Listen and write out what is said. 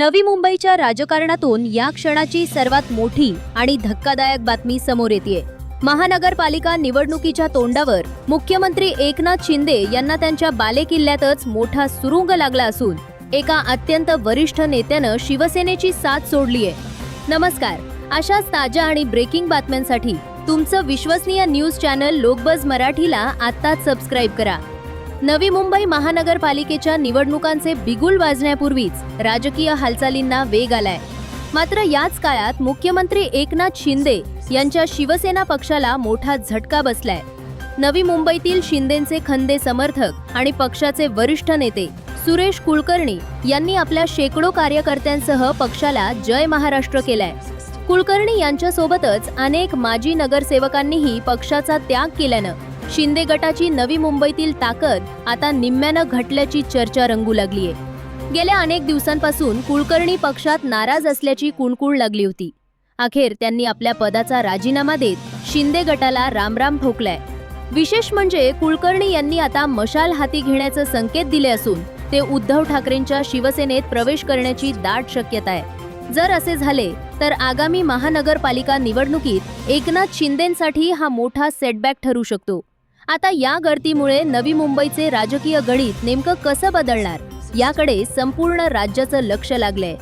नवी मुंबईच्या राजकारणातून या क्षणाची सर्वात मोठी आणि धक्कादायक बातमी समोर येते महानगरपालिका निवडणुकीच्या तोंडावर मुख्यमंत्री एकनाथ शिंदे यांना त्यांच्या बालेकिल्ल्यातच मोठा सुरुंग लागला असून एका अत्यंत वरिष्ठ नेत्यानं शिवसेनेची साथ सोडली आहे नमस्कार अशाच ताज्या आणि ब्रेकिंग बातम्यांसाठी तुमचं विश्वसनीय न्यूज चॅनल लोकबज मराठीला आत्ताच सबस्क्राईब करा. नवी मुंबई महानगरपालिकेच्या निवडणुकांचे बिगुल वाजण्यापूर्वीच राजकीय हालचालींना वेग आलाय. मात्र याच काळात मुख्यमंत्री एकनाथ शिंदे यांच्या शिवसेना पक्षाला मोठा झटका बसलाय. नवी मुंबईतील शिंदेचे खंदे समर्थक आणि पक्षाचे वरिष्ठ नेते सुरेश कुलकर्णी यांनी आपल्या शेकडो कार्यकर्त्यांसह पक्षाला जय महाराष्ट्र केलाय. कुलकर्णी यांच्यासोबतच अनेक माजी नगरसेवकांनीही पक्षाचा त्याग केल्यानं शिंदे गटाची नवी मुंबईतील ताकद आता निम्म्यानं घटल्याची चर्चा रंगू लागली आहे गेल्या अनेक दिवसांपासून कुलकर्णी पक्षात नाराज असल्याची कुणकुण लागली होती. अखेर त्यांनी आपल्या पदाचा राजीनामा देत शिंदे गटाला रामराम ठोकलाय. विशेष म्हणजे कुलकर्णी यांनी आता मशाल हाती घेण्याचे संकेत दिले असून ते उद्धव ठाकरेंच्या शिवसेनेत प्रवेश करण्याची दाट शक्यता आहे. जर असे झाले तर आगामी महानगरपालिका निवडणुकीत एकनाथ शिंदेंसाठी हा मोठा सेटबॅक ठरू शकतो. आता या गर्दीमुळे नवी मुंबईचे राजकीय गणित नेमकं कसं बदलणार? याकडे संपूर्ण राज्याचं लक्ष लागलंय.